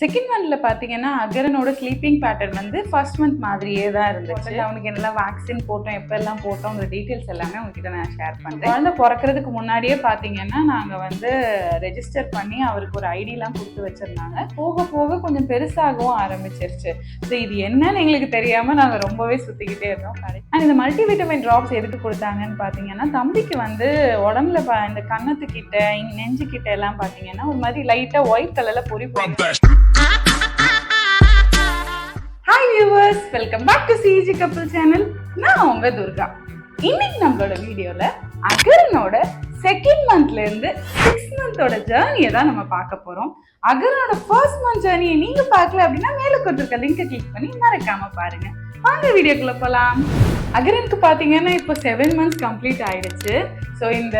Second மந்த்ல பாத்தீங்கன்னா அகரனோட ஸ்லீப்பிங் பேட்டர்ன் வந்து ஃபர்ஸ்ட் மந்த் மாதிரியே தான் இருந்துச்சு. அவனுக்கு என்னெல்லாம் வேக்சின் போட்டோம் எப்ப எல்லாம் போட்டோங்கிற டீட்டெயில்ஸ் எல்லாமே உங்ககிட்ட நான் ஷேர் பண்றேன். குழந்தை பிறக்கிறதுக்கு முன்னாடியே பாத்தீங்கன்னா நாங்க வந்து ரெஜிஸ்டர் பண்ணி அவருக்கு ஒரு ஐடிலாம் கொடுத்து வச்சிருந்தாங்க. போக போக கொஞ்சம் பெருசாகவும் ஆரம்பிச்சிருச்சு. ஸோ இது என்னன்னு எங்களுக்கு தெரியாம நாங்க ரொம்பவே சுத்திக்கிட்டே இருந்தோம். அண்ட் இந்த மல்டிவிட்டமின் ட்ராப்ஸ் எதுக்கு கொடுத்தாங்கன்னு பாத்தீங்கன்னா தம்பிக்கு வந்து உடம்புல இந்த கன்னத்துக்கிட்ட இங்க நெஞ்சு கிட்ட எல்லாம் பாத்தீங்கன்னா ஒரு மாதிரி லைட்டா ஒயிட் கலர்ல பொறி hi viewers welcome back to CG Kappal channel நான் உங்க துர்கா. இன்னைக்கு நம்மளோட வீடியோல அகரனோட செகண்ட் மந்த்ல இருந்து சிக்ஸ் மந்தோட ஜேர்னியை தான் நம்ம பார்க்க போறோம். அகரனோட ஃபர்ஸ்ட் மந்த் ஜேர்னியை நீங்க பார்க்கல அப்படின்னா மேலே கொடுத்துருக்க லிங்கை கிளிக் பண்ணி மறக்காம பாருங்க. வாங்க வீடியோக்குள்ள போகலாம் அகரனுக்கு பார்த்தீங்கன்னா இப்போ செவன் மந்த்ஸ் கம்ப்ளீட் ஆயிடுச்சு. ஸோ இந்த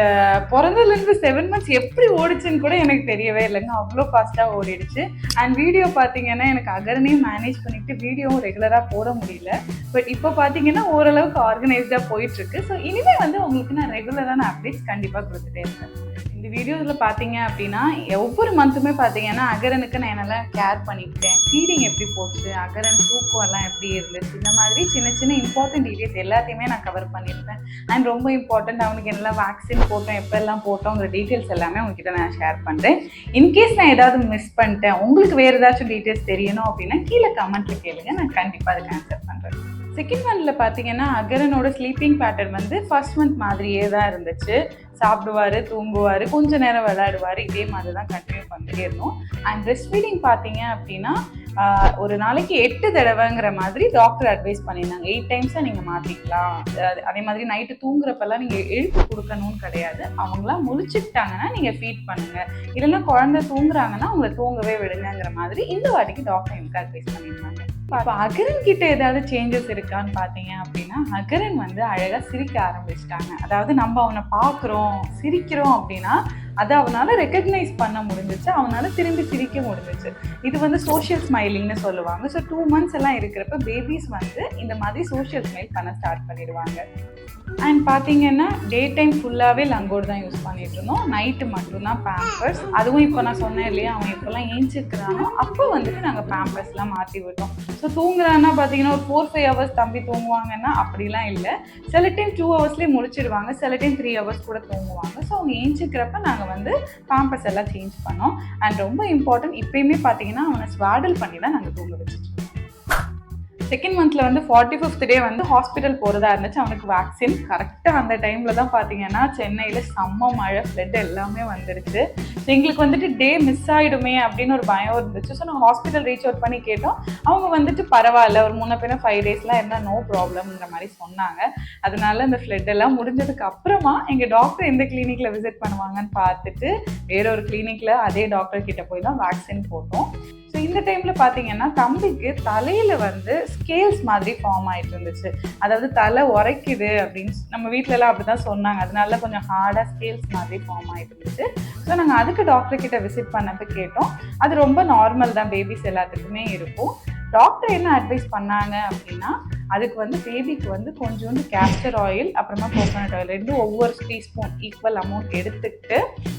பிறந்ததுலேருந்து செவன் மந்த்ஸ் எப்படி ஓடிச்சுன்னு கூட எனக்கு தெரியவே இல்லைங்க. அவ்வளோ ஃபாஸ்ட்டாக ஓடிடுச்சு. அண்ட் வீடியோ பார்த்தீங்கன்னா எனக்கு அகரனையும் மேனேஜ் பண்ணிவிட்டு வீடியோவும் ரெகுலராக போட முடியல. பட் இப்போ பார்த்தீங்கன்னா ஓரளவுக்கு ஆர்கனைஸ்டாக போயிட்டுருக்கு ஸோ இனிமேல் வந்து உங்களுக்கு நான் ரெகுலரான அப்டேட்ஸ் கண்டிப்பாக கொடுத்துட்டே இருப்பேன். இந்த வீடியோஸில் பார்த்தீங்க அப்படின்னா ஒவ்வொரு மந்த்துமே பார்த்தீங்கன்னா அகரனுக்கு நான் என்னெல்லாம் கேர் பண்ணிக்கிட்டேன். ஃபீடிங் எப்படி போச்சு அகரன் தூக்கம் எல்லாம் எப்படி இருந்துச்சு இந்த மாதிரி சின்ன சின்ன இம்பார்ட்டன்ட் டீடைல்ஸ் எல்லாத்தையுமே நான் கவர் பண்ணியிருப்பேன் அண்ட் ரொம்ப இம்பார்ட்டன்ட் அவனுக்கு என்னெல்லாம் வேக்சின் போட்டோம் எப்பெல்லாம் போட்டோங்கிற டீட்டெயில்ஸ் எல்லாமே உங்ககிட்ட நான் ஷேர் பண்ணுறேன் இன்கேஸ் நான் ஏதாவது மிஸ் பண்ணிட்டேன் உங்களுக்கு வேறு ஏதாச்சும் டீட்டெயில்ஸ் தெரியணும் அப்படின்னா கீழே கமெண்ட்டில் கேளுங்க நான் கண்டிப்பாக அதுக்கு ஆன்சர் பண்ணுறேன் செகண்ட் மந்தில் பார்த்தீங்கன்னா அகரனோட ஸ்லீப்பிங் பேட்டர்ன் வந்து ஃபர்ஸ்ட் மந்த் மாதிரியே தான் இருந்துச்சு. சாப்பிடுவாரு தூங்குவார் கொஞ்ச நேரம் விளையாடுவார். இதே மாதிரி தான் கண்டினியூ பண்ணிட்டே இருந்தோம். அண்ட் பிரெஸ்ட் ஃபீடிங் பார்த்தீங்க அப்படின்னா ஒரு நாளைக்கு எட்டு தடவைங்கிற மாதிரி டாக்டர் அட்வைஸ் பண்ணியிருந்தாங்க. எயிட் டைம்ஸாக நீங்கள் மாற்றிக்கலாம் அதே மாதிரி நைட்டு தூங்குறப்பெல்லாம் நீங்கள் எழுப்பு கொடுக்கணும்னு கிடையாது. அவங்களாம் முழிச்சுக்கிட்டாங்கன்னா நீங்கள் ஃபீட் பண்ணுங்கள் இல்லைன்னா குழந்தை தூங்குறாங்கன்னா அவங்கள தூங்கவே விடுங்கங்கிற மாதிரி இந்த வாட்டிக்கு டாக்டர் எனக்கு அட்வைஸ் பண்ணியிருந்தாங்க. இப்போ அகரன் கிட்ட ஏதாவது சேஞ்சஸ் இருக்கான்னு பார்த்தீங்க அப்படின்னா அகரன் வந்து அழகாக சிரிக்க ஆரம்பிச்சிட்டாங்க. அதாவது நம்ம அவனை பார்க்குறோம் சிரிக்கிறோம் அப்படின்னா அதை அவனால் ரெக்கக்னைஸ் பண்ண முடிஞ்சிச்சு அவனால் திரும்பி சிரிக்க முடிஞ்சிச்சு. இது வந்து சோஷியல் ஸ்மைலிங்னு சொல்லுவாங்க. ஸோ டூ மந்த்ஸ் எல்லாம் இருக்கிறப்ப பேபிஸ் வந்து இந்த மாதிரி சோஷியல் ஸ்மைல் பண்ண ஸ்டார்ட் பண்ணிடுவாங்க. அண்ட் பார்த்தீங்கன்னா டே டைம் ஃபுல்லாகவே லங்கோடு தான் யூஸ் பண்ணிட்டு இருந்தோம் நைட்டு மட்டும்தான் பேம்பர்ஸ் அதுவும் இப்போ நான் சொன்னேன் இல்லையா அவன் இப்போல்லாம் ஏஞ்சிருக்கிறானோ அப்போ வந்துட்டு நாங்கள் பேம்பர்ஸ்லாம் மாற்றி விட்டோம். ஸோ தூங்குறான்னா பார்த்தீங்கன்னா ஒரு ஃபோர் ஃபைவ் ஹவர்ஸ் தம்பி தூங்குவாங்கன்னா அப்படிலாம் இல்லை. சில டைம் டூ ஹவர்ஸ்லேயே முடிச்சிடுவாங்க சில டைம் த்ரீ ஹவர்ஸ் கூட தூங்குவாங்க. ஸோ அவங்க ஏஞ்சிக்கிறப்ப நாங்கள் வந்து பேம்பர்ஸ் எல்லாம் சேஞ்ச் பண்ணோம். அண்ட் ரொம்ப இம்பார்ட்டன்ட் இப்போயுமே பார்த்தீங்கன்னா அவனை ஸ்வாடல் பண்ணி தான் நாங்கள் தூங்க வச்சுட்டு செகண்ட் மந்த்ல வந்து ஃபார்ட்டி ஃபிஃப்த் டே வந்து ஹாஸ்பிட்டல் போகிறதா இருந்துச்சு. அவனுக்கு வேக்சின் கரெக்டாக அந்த டைமில் தான் பார்த்தீங்கன்னா சென்னையில் செம்ம மழை ஃப்ளட் எல்லாமே வந்துருச்சு. ஸோ எங்களுக்கு வந்துட்டு டே மிஸ் ஆகிடுமே அப்படின்னு ஒரு பயம் இருந்துச்சு. ஸோ நாங்கள் ஹாஸ்பிட்டல் ரீச் அவுட் பண்ணி கேட்டோம். அவங்க வந்துட்டு பரவாயில்ல ஒரு மூணு பேரும் ஃபைவ் டேஸ்லாம் என்ன நோ ப்ராப்ளம்ங்கிற மாதிரி சொன்னாங்க. அதனால அந்த ஃப்ளட் எல்லாம் முடிஞ்சதுக்கு அப்புறமா எங்கள் டாக்டர் எந்த கிளினிக்கில் விசிட் பண்ணுவாங்கன்னு பார்த்துட்டு வேற ஒரு கிளினிக்கில் அதே டாக்டர் கிட்ட போய் தான் வேக்சின் போட்டோம். இந்த டைம்ல பார்த்தீங்கன்னா தம்பிக்கு தலையில வந்து ஸ்கேல்ஸ் மாதிரி ஃபார்ம் ஆயிட்டு இருந்துச்சு. அதாவது தலை உரைக்குது அப்படின்னு நம்ம வீட்டிலலாம் எல்லாம் அப்படிதான் சொன்னாங்க. அதனால கொஞ்சம் ஹார்டா ஸ்கேல்ஸ் மாதிரி ஃபார்ம் ஆயிட்டு இருந்துச்சு. ஸோ நாங்கள் அதுக்கு டாக்டர் கிட்ட விசிட் பண்ணப்ப கேட்டோம். அது ரொம்ப நார்மல் தான். பேபிஸ் எல்லாத்துக்குமே இருக்கும். டாக்டர் என்ன அட்வைஸ் பண்ணாங்க அப்படின்னா அதுக்கு வந்து பேபிக்கு வந்து கொஞ்சோண்டு கேஸ்டர் ஆயில் அப்புறமா கோகோனட் ஆயில் ரெண்டும் ஒவ்வொரு டீஸ்பூன் ஈக்குவல் அமௌண்ட் எடுத்துக்கிட்டு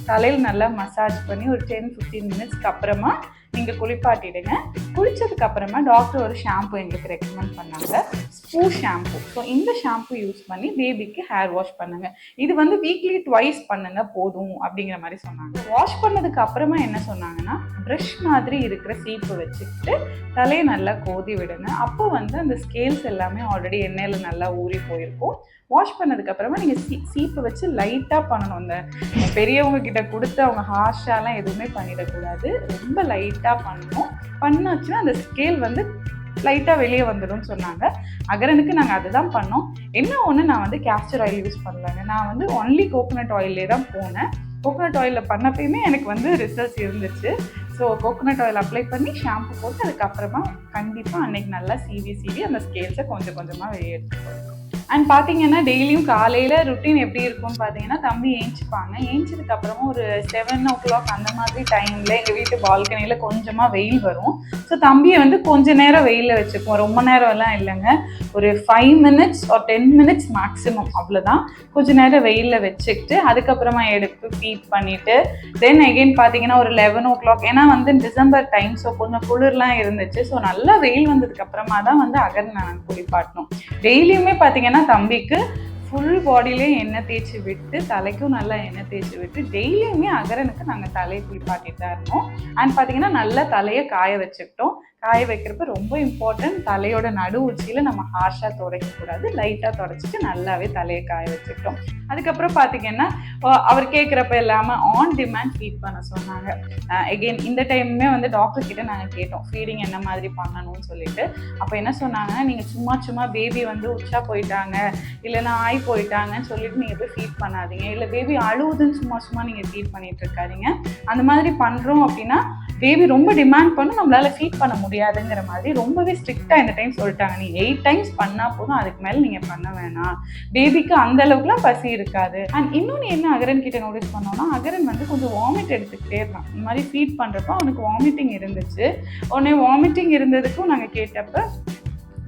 தலையில் நல்லா மசாஜ் பண்ணி ஒரு டென் ஃபிஃப்டீன் மினிட்ஸ்க்கு அப்புறமா நீங்கள் குளிப்பாட்டிடுங்க. குளித்ததுக்கு அப்புறமா டாக்டர் ஒரு ஷாம்பு எங்களுக்கு ரெக்கமெண்ட் பண்ணாங்க. ஸ்பூ ஷாம்பு ஸோ இந்த ஷாம்பு யூஸ் பண்ணி பேபிக்கு ஹேர் வாஷ் பண்ணுங்க. இது வந்து வீக்லி ட்வைஸ் பண்ணுங்க போதும் அப்படிங்கிற மாதிரி சொன்னாங்க. வாஷ் பண்ணதுக்கு அப்புறமா என்ன சொன்னாங்கன்னா ப்ரஷ் மாதிரி இருக்கிற சீப்பு வச்சுக்கிட்டு தலையை நல்லா கோதி விடுங்க. அப்போ வந்து அந்த ஸ்கேல்ஸ் எல்லாமே ஆல்ரெடி எண்ணெயில் நல்லா ஊறி போயிருக்கும். வாஷ் பண்ணதுக்கு அப்புறமா நீங்கள் சீ சீப்பை வச்சு லைட்டாக பண்ணணும். அந்த பெரியவங்க கிட்ட கொடுத்து அவங்க ஹார்ஷாலாம் எதுவுமே பண்ணிடக்கூடாது ரொம்ப லைட்டாக பண்ணணும். பண்ணாச்சுன்னா அந்த ஸ்கேல் வந்து லைட்டாக வெளியே வந்துடும்னு சொன்னாங்க. அகரனுக்கு நாங்கள் அதுதான் பண்ணோம். என்ன ஒன்று நான் வந்து கேஸ்டர் ஆயில் யூஸ் பண்ணலங்க. நான் வந்து ஒன்லி கோகோனட் ஆயிலே தான் போனேன். கோகோனட் ஆயிலில் பண்ணப்பயுமே எனக்கு வந்து ரிசல்ட்ஸ் இருந்துச்சு. ஸோ கோகோனட் ஆயில் அப்ளை பண்ணி ஷாம்பு போட்டு அதுக்கப்புறமா கண்டிப்பாக அன்னைக்கு நல்லா சீவி சீவி அந்த ஸ்கேல்ஸை கொஞ்சம் கொஞ்சமாக வெளியே எடுத்துக்கணும் அண்ட் பார்த்தீங்கன்னா டெய்லியும் காலையில் ருட்டீன் எப்படி இருக்கும்னு பார்த்தீங்கன்னா தம்பி ஏஞ்சிப்பாங்க. ஏஞ்சதுக்கப்புறமா ஒரு செவன் ஓ கிளாக் அந்த மாதிரி டைமில் எங்கள் வீட்டு பால்கனியில் கொஞ்சமாக வெயில் வரும். ஸோ தம்பியை வந்து கொஞ்ச நேரம் வெயிலில் வச்சுக்குவோம். ரொம்ப நேரம் எல்லாம் இல்லைங்க. ஒரு ஃபைவ் மினிட்ஸ் ஒரு டென் மினிட்ஸ் மேக்ஸிமம் அவ்வளோதான் கொஞ்ச நேரம் வெயிலில் வச்சுக்கிட்டு அதுக்கப்புறமா எடுத்து ஃபீட் பண்ணிவிட்டு தென் அகெயின் பார்த்தீங்கன்னா ஒரு லெவன் ஓ கிளாக் ஏன்னா வந்து டிசம்பர் டைம் ஸோ கொஞ்சம் குளிர்லாம் இருந்துச்சு. ஸோ நல்லா வெயில் வந்ததுக்கப்புறமா தான் வந்து அகர் நான் குளிப்பாட்டணும். டெய்லியுமே பார்த்தீங்கன்னா தம்பிக்கு ஃபுல் பாடியிலையும் எண்ணெய் தேய்ச்சி விட்டு தலைக்கும் நல்லா எண்ணெய் தேய்ச்சி விட்டு டெய்லியுமே அகரனுக்கு நாங்கள் தலையை குளிப்பாட்டிட்டு தான் இருந்தோம். அண்ட் பார்த்தீங்கன்னா நல்லா தலையை காய வச்சுக்கிட்டோம். காய வைக்கிறப்ப ரொம்ப இம்பார்ட்டன்ட் தலையோட நடு உச்சியில் நம்ம ஹார்ஷாக துடைக்கக்கூடாது லைட்டாக துடைச்சிட்டு நல்லாவே தலையை காய வச்சுக்கிட்டோம். அதுக்கப்புறம் பார்த்தீங்கன்னா அவர் கேட்குறப்ப இல்லாமல் ஆன் டிமாண்ட் ஃபீட் பண்ண சொன்னாங்க. எகெயின் இந்த டைமுமே வந்து டாக்டர் கிட்ட நாங்கள் கேட்டோம். ஃபீடிங் என்ன மாதிரி பண்ணணும்னு சொல்லிட்டு. அப்போ என்ன சொன்னாங்க? நீங்கள் சும்மா சும்மா பேபி வந்து உச்சா போயிட்டாங்க. இல்லைன்னா ஆய் போயிட்டாங்கன்னு சொல்லிட்டு நீங்கள் போய் ஃபீட் பண்ணாதீங்க. இல்லை பேபி அழுவுதுன்னு சும்மா சும்மா நீங்கள் ஃபீட் பண்ணிட்டு இருக்காதீங்க. அந்த மாதிரி பண்ணுறோம் அப்படின்னா பேபி ரொம்ப டிமாண்ட் பண்ணும் நம்மளால ஃபீட் பண்ண முடியாதுங்கிற மாதிரி ரொம்பவே ஸ்ட்ரிக்டாக இந்த டைம் சொல்லிட்டாங்க. நீ எயிட் டைம்ஸ் பண்ணால் போதும் அதுக்கு மேலே நீங்கள் பண்ண வேணாம். பேபிக்கு அந்த அளவுக்குலாம் பசி இருக்காது. அண்ட் இன்னொன்று என்ன அகரன் கிட்ட நோட்டீஸ் பண்ணோம்னா அகரன் வந்து கொஞ்சம் வாமிட் எடுத்துக்கிட்டே இருக்கான் இந்த மாதிரி ஃபீட் பண்ணுறப்போ அவனுக்கு வாமிட்டிங் இருந்துச்சு. உடனே வாமிட்டிங் இருந்ததுக்கும் நாங்கள் கேட்டப்ப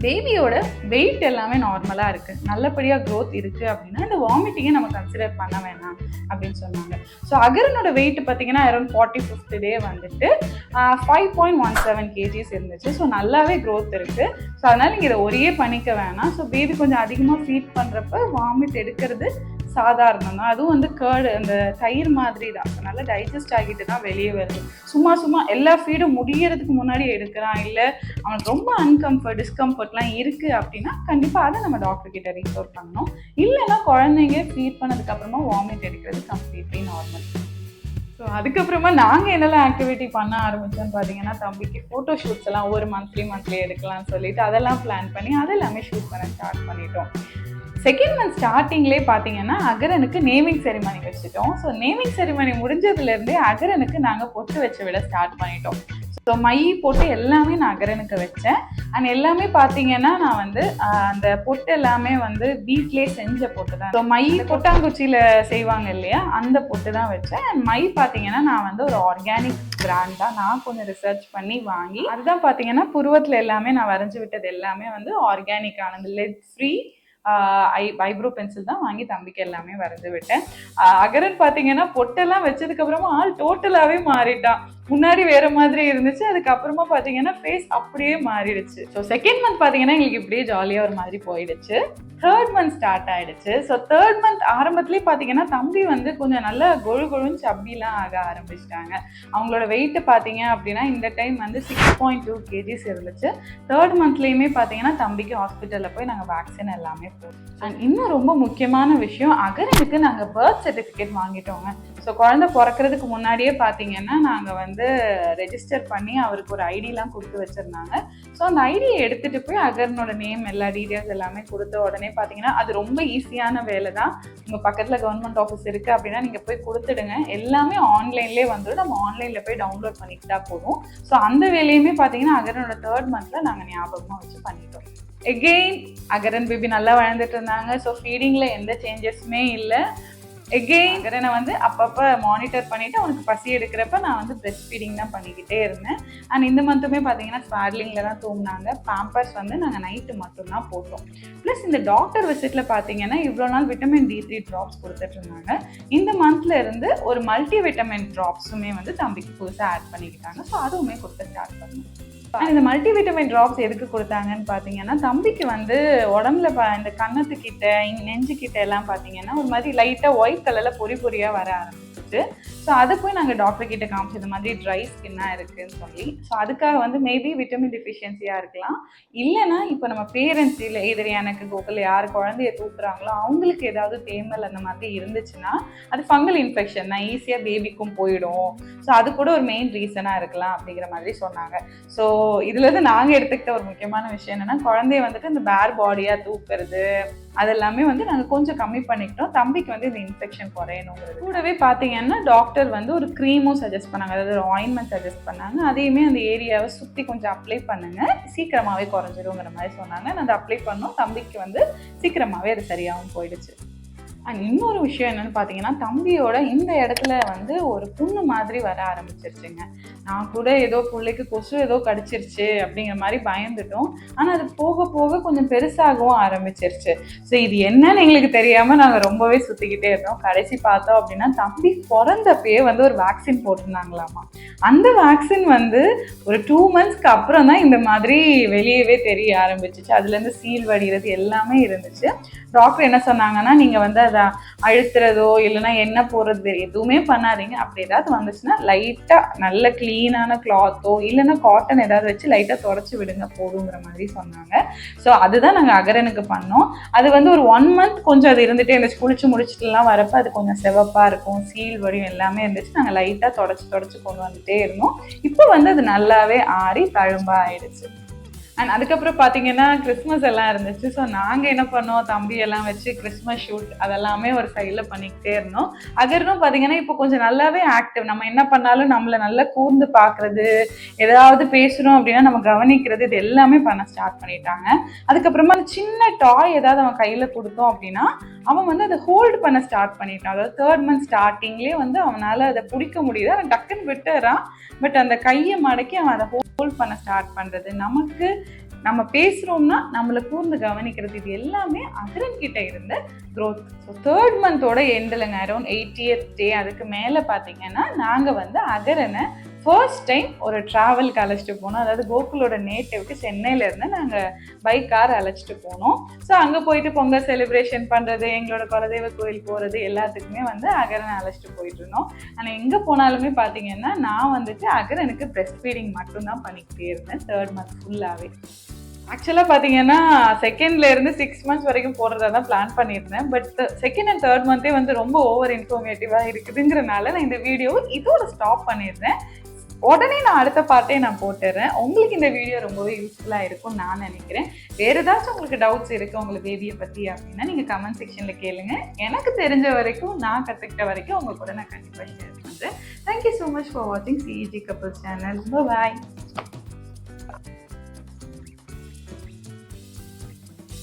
பேபியோட வெயிட் எல்லாமே நார்மலாக இருக்குது நல்லபடியாக க்ரோத் இருக்குது அப்படின்னா இந்த வாமிட்டிங்கை நம்ம கன்சிடர் பண்ண வேணாம். அப்படின்னு சொன்னாங்க. ஸோ அகரனோட வெயிட் பார்த்தீங்கன்னா அரௌண்ட் ஃபார்ட்டி ஃபிஃப்த் டே வந்துட்டு five point one seven kgs இருந்துச்சு. ஸோ நல்லாவே க்ரோத் இருக்குது ஸோ அதனால் நீங்கள் இதை ஒரே பண்ணிக்க வேணாம். ஸோ பேபி கொஞ்சம் அதிகமாக ஃபீட் பண்ணுறப்ப வாமிட் எடுக்கிறது சாதாரணம் தான் அதுவும் வந்து கேர்டு அந்த தயிர் மாதிரி தான் அதனால் நல்லா டைஜஸ்ட் ஆகிட்டு தான் வெளியே வருது. சும்மா சும்மா எல்லா ஃபீடும் முடியறதுக்கு முன்னாடி எடுக்கிறான். இல்லை அவனுக்கு ரொம்ப அன்கம்ஃபர்ட் டிஸ்கம்ஃபர்ட்லாம் இருக்குது அப்படின்னா கண்டிப்பாக அதை நம்ம டாக்டர் கிட்ட ரீஃபர் பண்ணணும். இல்லைன்னா குழந்தைங்க ஃபீட் பண்ணதுக்கப்புறமா வாமிட் எடுக்கிறது கம்ப்ளீட்லி நார்மல் ஸோ அதுக்கப்புறமா நாங்கள் என்னெல்லாம் ஆக்டிவிட்டி பண்ண ஆரம்பித்தோம்னு பார்த்தீங்கன்னா தம்பிக்கு ஃபோட்டோ ஷூட்ஸ் எல்லாம் ஒரு மந்த்லி மந்த்லி எடுக்கலாம்னு சொல்லிட்டு அதெல்லாம் பிளான் பண்ணி அதெல்லாமே ஷூட் பண்ண ஸ்டார்ட் பண்ணிட்டோம். செகண்ட் மந்த் ஸ்டார்டிங்லேயே பார்த்தீங்கன்னா அகரனுக்கு நேமிங் செரிமனி வச்சுட்டோம். ஸோ நேமிங் செரிமனி முடிஞ்சதுலேருந்தே அகரனுக்கு நாங்கள் பொட்டு வச்சு விட ஸ்டார்ட் பண்ணிட்டோம். ஸோ மை பொட்டு எல்லாமே நான் அகரனுக்கு வச்சேன். அண்ட் எல்லாமே பார்த்தீங்கன்னா நான் வந்து அந்த பொட்டு எல்லாமே வந்து வீட்லேயே செஞ்ச பொட்டு தான். ஸோ மை கொட்டாங்குச்சியில் செய்வாங்க இல்லையா அந்த பொட்டு தான் வச்சேன். அண்ட் மை பார்த்தீங்கன்னா நான் வந்து ஒரு ஆர்கானிக் பிராண்ட் தான் நான் கொஞ்சம் ரிசர்ச் பண்ணி வாங்கி அதுதான் பார்த்தீங்கன்னா புருவத்தில் எல்லாமே நான் வரைஞ்சி விட்டது எல்லாமே வந்து ஆர்கானிக் ஆனது. Lead free eye eyebrow pencil தான் வாங்கி தம்பிக்கு எல்லாமே வரைஞ்சு விட்டேன் அகரன் பார்த்தீங்கன்னா பொட்டெல்லாம் வச்சதுக்கு அப்புறமா ஆள் டோட்டலாகவே மாறிட்டான். முன்னாடி வேற மாதிரி இருந்துச்சு. அதுக்கப்புறமா பார்த்தீங்கன்னா ஃபேஸ் அப்படியே மாறிடுச்சு. ஸோ செகண்ட் மந்த் பார்த்தீங்கன்னா எங்களுக்கு இப்படியே ஜாலியாக ஒரு மாதிரி போயிடுச்சு. தேர்ட் மந்த் ஸ்டார்ட் ஆயிடுச்சு. ஸோ தேர்ட் மந்த் ஆரம்பத்துலேயே பார்த்தீங்கன்னா தம்பி வந்து கொஞ்சம் நல்லா கொழு கொழுன்னு சப்பிலாம் ஆக ஆரம்பிச்சிட்டாங்க. அவங்களோட வெயிட் பார்த்தீங்க அப்படின்னா இந்த டைம் வந்து சிக்ஸ் பாயிண்ட் டூ கேஜிஸ் இருந்துச்சு. தேர்ட் மந்த்லேயுமே பார்த்தீங்கன்னா தம்பிக்கு ஹாஸ்பிட்டலில் போய் நாங்கள் வேக்சின் எல்லாமே போடுவோம் அண்ட் இன்னும் ரொம்ப முக்கியமான விஷயம் அகரனுக்கு நாங்கள் பர்த் சர்டிஃபிகேட் வாங்கிட்டோங்க. ஸோ குழந்தை பிறக்கிறதுக்கு முன்னாடியே பார்த்தீங்கன்னா நாங்கள் வந்து வந்து ரெஜிஸ்டர் பண்ணி அவருக்கு ஒரு ஐடிலாம் கொடுத்து வச்சுருந்தாங்க. ஸோ அந்த ஐடியை எடுத்துகிட்டு போய் அகர்னோட நேம் எல்லா டீட்டெயில்ஸ் எல்லாமே கொடுத்த உடனே பார்த்தீங்கன்னா அது ரொம்ப ஈஸியான வேலை தான். உங்கள் பக்கத்தில் கவர்மெண்ட் ஆஃபீஸ் இருக்குது அப்படின்னா நீங்கள் போய் கொடுத்துடுங்க. எல்லாமே ஆன்லைன்லேயே வந்துடும். நம்ம ஆன்லைனில் போய் டவுன்லோட் பண்ணிக்கிட்டா போதும். ஸோ அந்த வேலையுமே பார்த்தீங்கன்னா அகரனோட தேர்ட் மந்தில் நாங்கள் ஞாபகமாக வச்சு பண்ணிட்டோம். எகெயின் அகரன் பேபி நல்லா வளர்ந்துட்டு இருந்தாங்க. ஸோ ஃபீடிங்கில் எந்த சேஞ்சஸுமே இல்லை. எகெயின் நான் வந்து அப்பப்போ மானிட்டர் பண்ணிவிட்டு அவனுக்கு பசி எடுக்கிறப்ப நான் வந்து பிரெஸ்ட் ஃபீடிங் தான் பண்ணிக்கிட்டே இருந்தேன். அண்ட் இந்த மந்த்துமே பார்த்தீங்கன்னா ஸ்வாட்லிங்கில் தான் தூங்கினாங்க. பேம்பர்ஸ் வந்து நாங்கள் நைட்டு மட்டும்தான் போட்டோம். ப்ளஸ் இந்த டாக்டர் விசிட்டில் பார்த்தீங்கன்னா இவ்வளோ நாள் விட்டமின் டி த்ரீ ட்ராப்ஸ் கொடுத்துட்ருந்தாங்க இந்த மந்த்ல இருந்து ஒரு மல்டி விட்டமின் ட்ராப்ஸுமே வந்து தம்பிக்கு புதுசாக ஆட் பண்ணிக்கிட்டாங்க. ஸோ அதுவுமே கொடுத்து ஸ்டார்ட் பண்ணோம். And இந்த மல்டி விட்டமின் ட்ராப்ஸ் எதுக்கு கொடுத்தாங்கன்னு பார்த்தீங்கன்னா தம்பிக்கு வந்து உடம்புல ப இந்த கன்னத்துக்கிட்ட நெஞ்சுக்கிட்ட எல்லாம் பார்த்தீங்கன்னா ஒரு மாதிரி லைட்டாக ஒயிட் கலரில் பொறி பொறியாக வர ஆரம்பிச்சிச்சு ஸோ அதை போய் நாங்கள் டாக்டர் கிட்ட காமிச்சு இந்த மாதிரி ட்ரை ஸ்கின்னாக இருக்குன்னு சொல்லி. ஸோ அதுக்காக வந்து மேபி விட்டமின் டிஃபிஷியன்சியாக இருக்கலாம். இல்லைன்னா இப்போ நம்ம பேரண்ட்ஸ் இல்லை எதிர் எனக்கு கோகுல் யார் குழந்தைய தூக்குறாங்களோ அவங்களுக்கு ஏதாவது தேமல் அந்த மாதிரி இருந்துச்சுன்னா அது ஃபங்கல் இன்ஃபெக்ஷன் தான் ஈஸியாக பேபிக்கும் போயிடும். ஸோ அது கூட ஒரு மெயின் ரீசனாக இருக்கலாம் அப்படிங்கிற மாதிரி சொன்னாங்க. ஸோ இதுலேருந்து நாங்கள் எடுத்துக்கிட்ட ஒரு முக்கியமான விஷயம் என்னென்னா குழந்தைய வந்துட்டு இந்த பேர் பாடியாக தூக்குறது அதெல்லாமே வந்து நாங்கள் கொஞ்சம் கம்மி பண்ணிக்கிட்டோம். தம்பிக்கு வந்து இந்த இன்ஃபெக்ஷன் குறையணுங்கிறது. கூடவே பார்த்தீங்கன்னா டாக்டர் வந்து ஒரு க்ரீமும் சஜஸ்ட் பண்ணாங்க. அதாவது ஒரு ஆயின்மெண்ட் சஜஸ்ட் பண்ணாங்க. அதையுமே அந்த ஏரியாவை சுற்றி கொஞ்சம் அப்ளை பண்ணுங்கள் சீக்கிரமாகவே குறைஞ்சிருங்கிற மாதிரி சொன்னாங்க. நான் அதை அப்ளை பண்ணோம். தம்பிக்கு வந்து சீக்கிரமாகவே அது சரியாகவும் போயிடுச்சு. அண்ட் இன்னொரு விஷயம் என்னன்னு பார்த்தீங்கன்னா தம்பியோட இந்த இடத்துல வந்து ஒரு புண்ணு மாதிரி வர ஆரம்பிச்சிருச்சுங்க. நான் கூட ஏதோ பிள்ளைக்கு கொசு ஏதோ கடிச்சிருச்சு அப்படிங்கிற மாதிரி பயந்துட்டோம். ஆனால் அது போக போக கொஞ்சம் பெருசாகவும் ஆரம்பிச்சிருச்சு. ஸோ இது என்னன்னு எங்களுக்கு தெரியாமல் நாங்கள் ரொம்பவே சுற்றிக்கிட்டே இருந்தோம். கடைசி பார்த்தோம் அப்படின்னா தம்பி பிறந்தப்பயே வந்து ஒரு வேக்சின் போட்டிருந்தாங்களாமா. அந்த வேக்சின் வந்து ஒரு டூ மந்த்ஸ்க்கு அப்புறம் தான் இந்த மாதிரி வெளியவே தெரிய ஆரம்பிச்சிச்சு. அதுலேருந்து சீல் வடிகிறது எல்லாமே இருந்துச்சு. டாக்டர் என்ன சொன்னாங்கன்னா நீங்கள் வந்து அதை அழுத்துறதோ இல்லைன்னா என்ன போடுறது எதுவுமே பண்ணாதீங்க. அப்படி ஏதாவது வந்துச்சுன்னா லைட்டாக நல்ல க்ளீனான கிளாத்தோ இல்லைன்னா காட்டன் ஏதாவது வச்சு லைட்டாக தொடச்சி விடுங்க போதுங்கிற மாதிரி சொன்னாங்க. ஸோ அதுதான் நாங்கள் அகரனுக்கு பண்ணோம். அது வந்து ஒரு ஒன் மந்த் கொஞ்சம் அது இருந்துகிட்டே இருந்துச்சு. குளிச்சு முடிச்சுட்டுலாம் வரப்போ அது கொஞ்சம் சிவப்பாக இருக்கும். சீல் வடியும் எல்லாமே இருந்துச்சு. நாங்கள் லைட்டாக தொடச்சி தொடச்சி கொண்டு வந்துட்டே இருந்தோம். இப்போ வந்து அது நல்லாவே ஆறி தழும்பாக ஆயிடுச்சு அண்ட் அதுக்கப்புறம் பார்த்தீங்கன்னா கிறிஸ்மஸ் எல்லாம் இருந்துச்சு. ஸோ நாங்கள் என்ன பண்ணோம்? தம்பி எல்லாம் வச்சு கிறிஸ்மஸ் ஷூட் அதெல்லாமே ஒரு சைடில் பண்ணிக்கிட்டே இருந்தோம். அகர்னும் பார்த்தீங்கன்னா இப்போ கொஞ்சம் நல்லாவே ஆக்டிவ் நம்ம என்ன பண்ணாலும் நம்மளை நல்லா கூர்ந்து பார்க்குறது ஏதாவது பேசுகிறோம் அப்படின்னா நம்ம கவனிக்கிறது இது எல்லாமே பண்ண ஸ்டார்ட் பண்ணிட்டாங்க. அதுக்கப்புறமா அந்த சின்ன டாய் ஏதாவது அவன் கையில் கொடுத்தோம் அப்படின்னா அவன் வந்து அதை ஹோல்டு பண்ண ஸ்டார்ட் பண்ணிட்டான். அதாவது தேர்ட் மந்த் ஸ்டார்டிங்லேயே வந்து அவனால் அதை பிடிக்க முடியுது அவன் டக்குன்னு விட்டுறான். பட் அந்த கையை மடக்கி அவன் அதை ஹோல்ட் பண்ண ஸ்டார்ட் பண்ணுறது நமக்கு நம்ம பேசுகிறோம்னா நம்மளை கூர்ந்து கவனிக்கிறது. இது எல்லாமே அகரன் கிட்ட இருந்த க்ரோத் ஸோ தேர்ட் மந்தோட எண்டில்ங்க அரௌண்ட் எயிட்டியத் டே அதுக்கு மேலே பார்த்தீங்கன்னா நாங்கள் வந்து அகரனை ஃபர்ஸ்ட் டைம் ஒரு ட்ராவலுக்கு அழைச்சிட்டு போனோம். அதாவது கோகுலோட நேட்டிவ்க்கு சென்னையிலேருந்து நாங்கள் பைக் கார் அழைச்சிட்டு போனோம். ஸோ அங்கே போயிட்டு பொங்கல் செலிப்ரேஷன் பண்ணுறது எங்களோட குலதெய்வ கோயில் போகிறது எல்லாத்துக்குமே வந்து அகரனை அழைச்சிட்டு போயிட்டு இருந்தோம். ஆனால் எங்கே போனாலுமே பார்த்தீங்கன்னா நான் வந்துட்டு அகரனுக்கு பிரஸ்ட் ஃபீடிங் மட்டும்தான் பண்ணிக்கிட்டே இருந்தேன் தேர்ட் மந்த் ஃபுல்லாகவே ஆக்சுவலாக பார்த்தீங்கன்னா செகண்ட்லேருந்து சிக்ஸ் மந்த்ஸ் வரைக்கும் போடுறதா தான் பிளான் பண்ணியிருந்தேன். பட் செகண்ட் அண்ட் தேர்ட் மந்த்தே வந்து ரொம்ப ஓவர் இன்ஃபர்மேட்டிவாக இருக்குதுங்கிறனால நான் இந்த வீடியோ இதோட ஸ்டாப் பண்ணியிருந்தேன். உடனே நான் அடுத்த பார்ட்டே நான் போட்டுடுறேன் உங்களுக்கு இந்த வீடியோ ரொம்பவே யூஸ்ஃபுல்லாக இருக்கும் நான் நினைக்கிறேன். வேறு ஏதாச்சும் உங்களுக்கு டவுட்ஸ் இருக்குது உங்களுக்கு பேபியை பற்றி அப்படின்னா நீங்கள் கமெண்ட் செக்ஷனில் கேளுங்க. எனக்கு தெரிஞ்ச வரைக்கும் நான் கற்றுக்கிட்ட வரைக்கும் உங்கள் கூட நான் கண்டிப்பாக ஷேர் பண்ணுறேன் thank you so much for வாட்சிங் சிஇஜி கப்பல் சேனல் பாய்